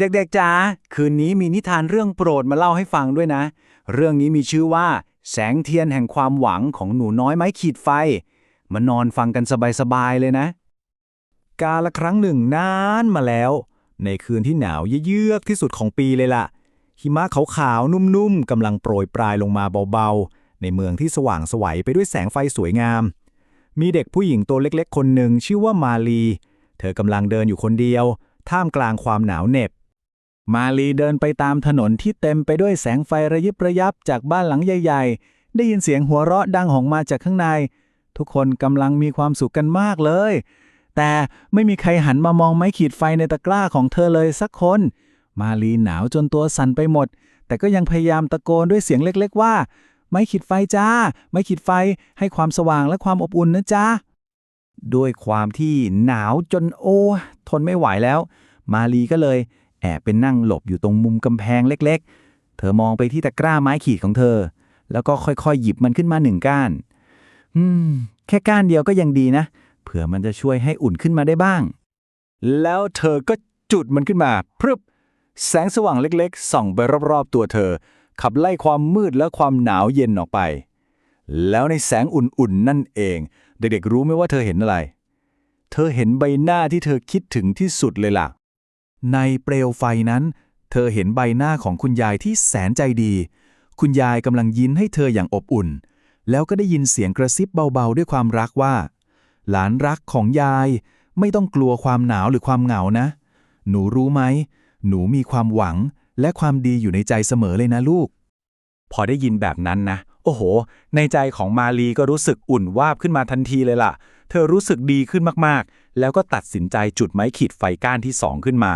เด็กๆจ๋าคืนนี้มีนิทานเรื่องโปรดมาเล่าให้ฟังด้วยนะ เรื่องนี้มีชื่อว่า แสงเทียนแห่งความหวังของหนูน้อยไม้ขีดไฟ มานอนฟังกันสบายๆเลยนะ กาละครั้งหนึ่งนานมาแล้ว ในคืนที่หนาวเยือกที่สุดของปีเลยล่ะ หิมะขาวๆนุ่มๆกำลังโปรยปลายลงมาเบาๆ ในเมืองที่สว่างสวัยไปด้วยแสงไฟสวยงาม มีเด็กผู้หญิงตัวเล็ก ๆ คนหนึ่งชื่อว่ามาลี เธอกำลังเดินอยู่คนเดียว ท่ามกลางความหนาวเหน็บ มาลีเดินไปตามถนนที่เต็มไปด้วยแสงไฟระยิบระยับจากบ้านหลังใหญ่ ๆ ได้ยินเสียงหัวเราะดังออกมาจากข้างใน ทุกคนกำลังมีความสุขกันมากเลย แต่ไม่มีใครหันมามองไม้ขีดไฟในตะกร้าของเธอเลยสักคน มาลีหนาวจนตัวสั่นไปหมด แต่ก็ยังพยายามตะโกนด้วยเสียงเล็กๆว่า ไม้ขีดไฟจ้า ไม้ขีดไฟให้ความสว่างและความอบอุ่นนะจ้าด้วยความที่หนาวจนโอ้ ทนไม่ไหวแล้ว มาลีก็เลย แอบเป็นนั่งหลบอยู่ตรงมุมกำแพงเล็กๆ เธอมองไปที่ตะกร้าไม้ขีดของเธอ แล้วก็ค่อยๆ หยิบมันขึ้นมาหนึ่งก้าน อืม แค่ก้านเดียวก็ยังดีนะ เผื่อมันจะช่วยให้อุ่นขึ้นมาได้บ้าง แล้วเธอก็จุดมันขึ้นมาพรึบ แสงสว่างเล็กๆ ส่องไปรอบๆ ตัวเธอ ขับไล่ความมืดและความหนาวเย็นออกไป แล้วในแสงอุ่นๆ นั่นเอง เด็กๆ รู้ไหมว่าเธอเห็นอะไร เธอเห็นใบหน้าที่เธอคิดถึงที่สุดเลยล่ะ ในเปลวไฟนั้น เธอเห็นใบหน้าของคุณยายที่แสนใจดี คุณยายกำลังยิ้มให้เธออย่างอบอุ่น แล้วก็ได้ยินเสียงกระซิบเบาๆ ด้วยความรักว่า หลานรักของยายไม่ต้องกลัวความหนาวหรือความเหงานะ หนูรู้ไหม หนูมีความหวังและความดีอยู่ในใจเสมอเลยนะลูก พอได้ยินแบบนั้นนะ โอ้โห ในใจของมาลีก็รู้สึกอุ่นวาบขึ้นมาทันทีเลยล่ะ เธอรู้สึกดีขึ้นมากๆ แล้วก็ตัดสินใจจุดไม้ขีดไฟก้านที่สองขึ้นมา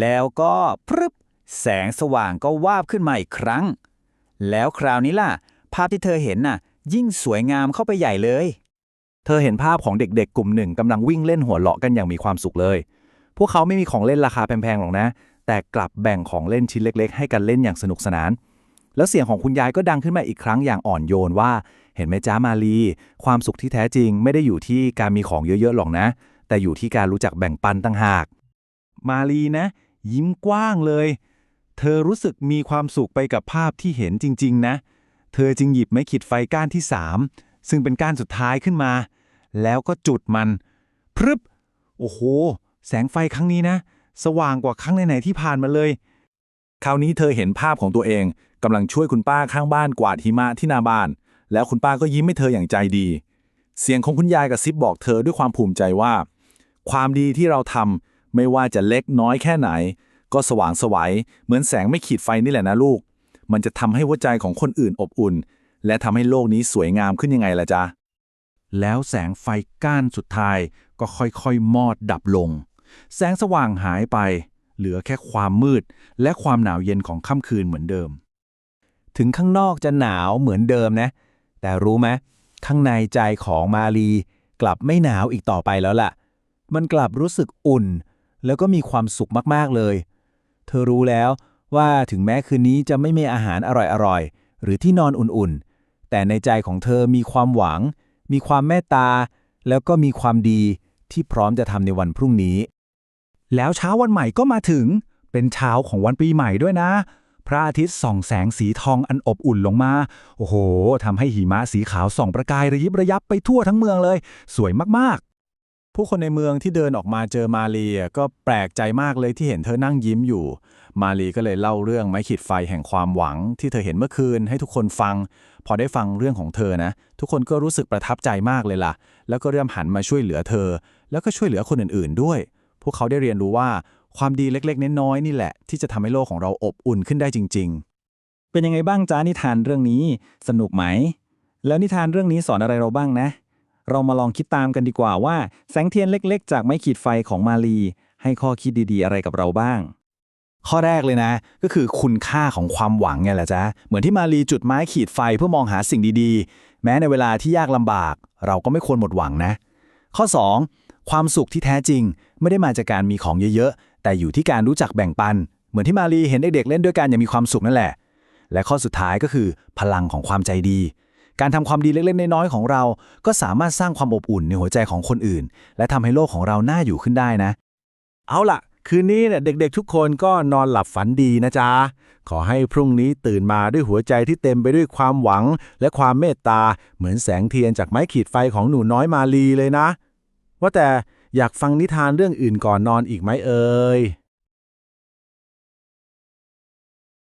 แล้วก็พรึบแสงสว่างก็วาบขึ้นมาอีกครั้ง แล้วคราวนี้ล่ะ ภาพที่เธอเห็นน่ะ ยิ่งสวยงามเข้าไปใหญ่เลย เธอเห็นภาพของเด็กๆ กลุ่มหนึ่งกำลังวิ่งเล่นหัวเราะกันอย่างมีความสุขเลย พวกเขาไม่มีของเล่นราคาแพงๆหรอกนะ แต่กลับแบ่งของเล่นชิ้นเล็ก ๆ ให้กันเล่นอย่างสนุกสนาน แล้วเสียงของคุณยายก็ดังขึ้นมาอีกครั้งอย่างอ่อนโยนว่า เห็นไหมจ้ามาลี ความสุขที่แท้จริงไม่ได้อยู่ที่การมีของเยอะๆหรอกนะ แต่อยู่ที่การรู้จักแบ่งปันตั้งหาก มาลีนะ ยิ้มกว้างเลย เธอรู้สึกมีความสุขไปกับภาพที่เห็นจริง ๆ นะ เธอจึงหยิบไม้ขีดไฟก้านที่สามซึ่งเป็นก้านสุดท้ายขึ้นมา แล้วก็จุดมัน พรึบ โอ้โห แสงไฟครั้งนี้นะ สว่างกว่าครั้งไหนๆที่ผ่านมาเลย คราวนี้เธอเห็นภาพของตัวเองกำลังช่วยคุณป้าข้างบ้านกวาดหิมะที่หน้าบ้าน แล้วคุณป้าก็ยิ้มให้เธออย่างใจดี เสียงของคุณยายกับซิบบอกเธอด้วยความภูมิใจว่า ความดีที่เราทำไม่ว่าจะเล็กน้อยแค่ไหน ก็สว่างไสวัยเหมือนแสงไม่ขีดไฟนี่แหละนะลูก มันจะทำให้หัวใจของคนอื่นอบอุ่น และทำให้โลกนี้สวยงามขึ้นยังไงล่ะจ๊ะแล้วแสงไฟก้านสุดท้ายก็ค่อยๆ มอดดับลง แสงสว่างหายไป เหลือแค่ความมืด และความหนาวเย็นของค่ำคืนเหมือนเดิม ถึงข้างนอกจะหนาวเหมือนเดิมนะ แต่รู้ไหมข้างในใจของมาลีกลับไม่หนาวอีกต่อไปแล้วล่ะ มันกลับรู้สึกอุ่น แล้วก็มีความสุขมากๆเลย เธอรู้แล้วว่าถึงแม้คืนนี้จะไม่มีอาหารอร่อยๆ หรือที่นอนอุ่นๆ แต่ในใจของเธอมีความหวัง มีความเมตตา แล้วก็มีความดีที่พร้อมจะทำในวันพรุ่งนี้ แล้วเช้าวันใหม่ก็มาถึง เป็นเช้าของวันปีใหม่ด้วยนะ พระอาทิตย์ส่องแสงสีทองอันอบอุ่นลงมา โอ้โหทำให้หิมะสีขาวส่องประกายระยิบระยับไปทั่วทั้งเมืองเลย สวยมากๆ ผู้คนในเมืองที่เดินออกมาเจอมาลีอะก็แปลกใจมากเลยที่เห็นเธอนั่งยิ้มอยู่ มาลีก็เลยเล่าเรื่องไม้ขีดไฟแห่งความหวัง ที่เธอเห็นเมื่อคืนให้ทุกคนฟัง พอได้ฟังเรื่องของเธอนะ ทุกคนก็รู้สึกประทับใจมากเลยล่ะ แล้วก็เริ่มหันมาช่วยเหลือเธอ แล้วก็ช่วยเหลือคนอื่นๆด้วย พวกเขาได้เรียนรู้ว่า ความดีเล็กๆน้อยๆนี่แหละ ที่จะทำให้โลกของเราอบอุ่นขึ้นได้จริง ๆ เป็นยังไงบ้างจ้านิทานเรื่องนี้สนุกไหม แล้วนิทานเรื่องนี้สอนอะไรเราบ้างนะ เรามาลองคิดตามกันดีกว่าว่า แสงเทียนเล็ก ๆ จากไม้ขีดไฟของมาลี ให้ข้อคิดดีๆ อะไรกับเราบ้าง ข้อแรกเลยนะ ก็คือคุณค่าของความหวังไงแหละจ๊ะเหมือนที่มาลีจุดไม้ขีดไฟเพื่อมองหาสิ่งดีๆ แม้ในเวลาที่ยากลำบาก เราก็ไม่ควรหมดหวังนะ ข้อ 2. ความสุขที่แท้จริง ไม่ได้มาจากการมีของเยอะๆ แต่อยู่ที่การรู้จักแบ่งปัน เหมือนที่มารีเห็นเด็กๆเล่นด้วยกันอย่างมีความสุขนั่นแหละ และข้อสุดท้ายก็คือ พลังของความใจดี การทำความดีเล็กๆน้อยๆของเรา ก็สามารถสร้างความอบอุ่นในหัวใจของคนอื่น และทำให้โลกของเราน่าอยู่ขึ้นได้นะ เอาล่ะ คืนนี้เนี่ยเด็กๆ ทุกคนก็นอนหลับฝันดีนะจ๊ะ ขอให้พรุ่งนี้ตื่นมาด้วยหัวใจที่เต็มไปด้วยความหวัง และความเมตตา เหมือนแสงเทียนจากไม้ขีดไฟของหนูน้อยมาลีเลยนะ ว่าแต่ อยากฟังนิทานเรื่องอื่นก่อนนอนอีกไหมเอ่ย